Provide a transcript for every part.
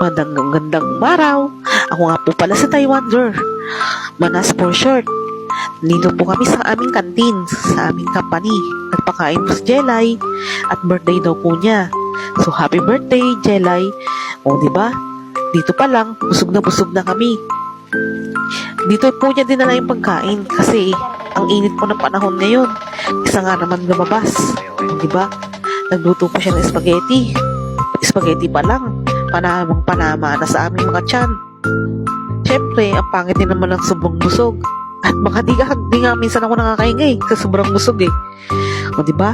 Magandang gandang araw. Ako nga po pala si Taiwander. Manas for short. Nandito po kami sa aming kantin, sa aming company. Nagpakain po si Jelay at birthday daw po niya. So happy birthday, Jelay. O di ba? Dito pa lang, busog na busog na kami. Dito po niya dinala yung pagkain kasi ang init po ng panahon ngayon. Isa nga naman lumabas. Di ba? Nagluto po siya ng spaghetti. Spaghetti pa lang. Panamang panama na sa aming mga tiyan. Siyempre, ang pangit din naman ng sobrang busog. At baka di, di nga minsan ako nakakaingay sa sobrang busog eh. O di ba?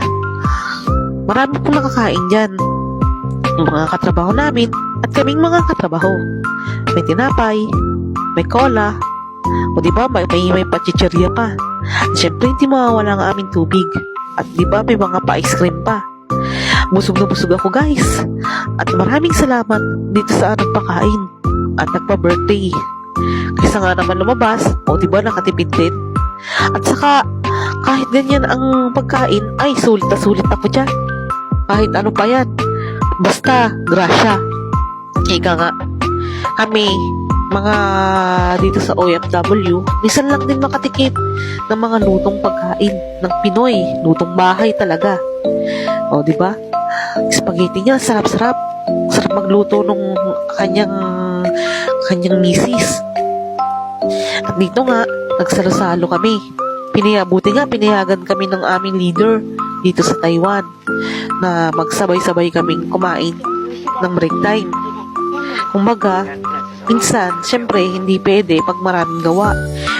Marami pong nakakain dyan. Mga katrabaho namin at kaming mga katrabaho. May tinapay, may cola, o di ba may, may, may pachichirya pa. At syempre hindi mawawala ang aming tubig. At di ba may mga pa-ice cream pa. Busog na busog ako guys. At maraming salamat dito sa nagpakain at nagpa-birthday. Kaysa nga naman lumabas, o di ba nakatipid din. At saka, kahit ganyan ang pagkain, ay sulit na sulit ako dyan. Kahit ano pa yan. Basta, grasya. Ika nga, kami, mga dito sa OFW, minsan lang din makatikim ng mga lutong pagkain ng Pinoy, lutong bahay talaga. O, di ba? Spaghetti niya, sarap-sarap. Sarap magluto nung kanyang kanyang misis. At dito nga, nagsalo-salo kami. Pinayabuti nga, pinayagan kami ng aming leader dito sa Taiwan na magsabay-sabay kaming kumain ng break time. Kumbaga, minsan, syempre, hindi pwede pag maraming gawa.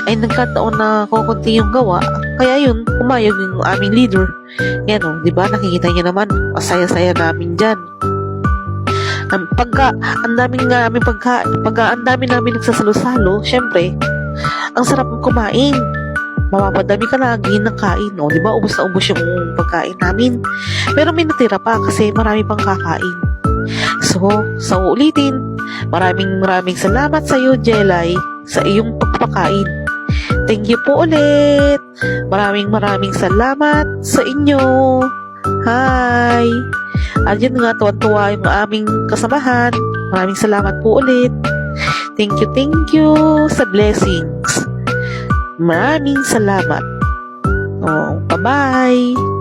Ay nagkataon na kukunti yung gawa, kaya yun, pumayag yung aming leader. Yan o, di ba? Nakikita niya naman, masaya-saya namin dyan. Um, pagka, ang daming nga aming pagka, pagka ang dami namin nagsasalo-salo, syempre, ang sarap kumain. Mapapadami ka lagi ng kain, no? Di ba? Ubus na ubus yung pagkain namin. Pero may natira pa kasi marami pang kakain. So, sa uulitin, maraming maraming salamat sa iyo, Jelay, sa iyong pagpapakain. Thank you po ulit. Maraming maraming salamat sa inyo. Hi! Yun nga, tuwa-tuwa yung aming kasamahan. Maraming salamat po ulit. Thank you, thank you sa blessings. Maraming salamat. Oh, bye-bye!